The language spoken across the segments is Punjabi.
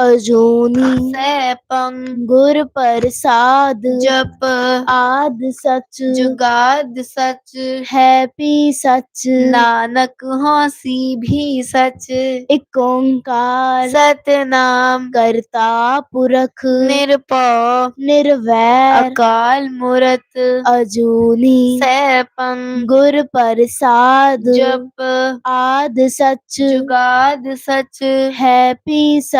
ਅਜੂਨੀ ਸੈਭੰ ਗੁਰ ਪ੍ਰਸਾਦ ਜਪ ਆਦ ਸੱਚ ਜੁਗਾਦ ਸਚ ਹੈ ਪੀ ਸੱਚ ਨਾਨਕ ਹੋਸੀ ਵੀ ਸਚ ਇਕ ਓੰਕਾਰ ਸਤਨਾਮ ਕਰਤਾ ਪੁਰਖ ਨਿਰਭਉ ਨਿਰਵੈਰ ਅਕਾਲ ਮੂਰਤ ਅਜੂਨੀ ਸੈਭੰ ਗੁਰ ਪ੍ਰਸਾਦ ਜਪ ਆਦ ਸੱਚ ਜੁਗਾਦ ਸਚ ਹੈ ਪੀ ਸੱਚ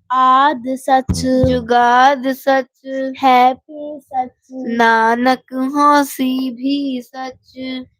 ਆਦ ਸੱਚ ਜੁਗਾਦ ਸੱਚ ਹੈ ਵੀ ਸੱਚ। ਨਾਨਕ ਹੋਸੀ ਵੀ ਸੱਚ।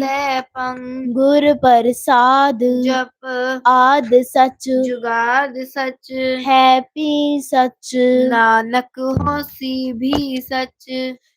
ਸੈਭੰ ਗੁਰ ਪ੍ਰਸਾਦ ਜਪ ਆਦ ਸੱਚ ਜੁਗਾਦ ਸੱਚ ਹੈ ਵੀ ਸੱਚ ਨਾਨਕ ਹੋਸੀ ਵੀ ਸੱਚ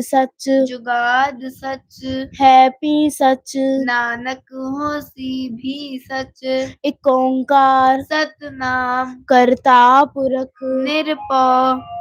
ਸਚ। ਜੁਗਾਦ ਸਚ। ਹੈ ਪੀ ਸਚ। ਨਾਨਕ ਹੋਸੀ ਵੀ ਸਚ। ਇਕ ਓੰਕਾਰ। ਸਤਨਾਮ। ਕਰਤਾ ਪੁਰਖ। ਨਿਰਭਉ।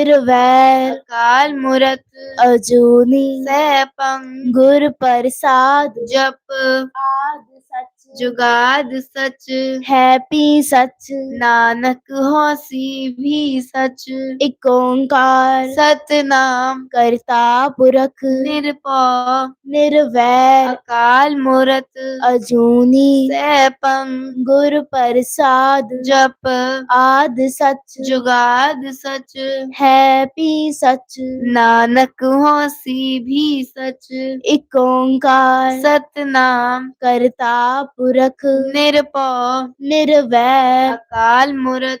ਨਿਰਵੈਰ ਅਕਾਲ ਮੂਰਤ ਅਜੂਨੀ ਸੈਭੰ ਗੁਰ ਪ੍ਰਸਾਦ ਜਪ ਆਦ ਸਚ ਜੁਗਾਦ ਸਚ। ਹੈ ਪੀ ਸਚ। ਨਾਨਕ ਹੋਸੀ ਵੀ ਸਚ। ਇਕ ਓੰਕਾਰ। ਸਤਨਾਮ ਕਰਤਾ ਪੁਰਖ। ਨਿਰਭਉ। ਨਿਰਵੈਰ। ਅਕਾਲ ਮੂਰਤ। ਅਜੂਨੀ। ਸੈਭੰ। ਗੁਰ ਪ੍ਰਸਾਦ। ਜਪ। ਆਦ ਸਚ। ਜੁਗਾਦ ਸਚ। ਹੈ ਪੀ ਸਚ। ਨਾਨਕ ਹੋਸੀ ਵੀ ਸਚ। ਇਕ ਓੰਕਾਰ। ਸਤਨਾਮ। ਕਰਤਾ ਪੁਰਖ ਨਿਰਭਉ ਨਿਰਵੈਰ ਅਕਾਲ ਮੂਰਤ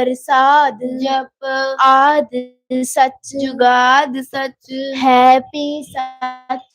ਪ੍ਰਸਾਦ ਜਪ। ਆਦ ਸਚ ਜੁਗਾਦ ਸਚ। ਹੈ ਪੀ ਸਚ।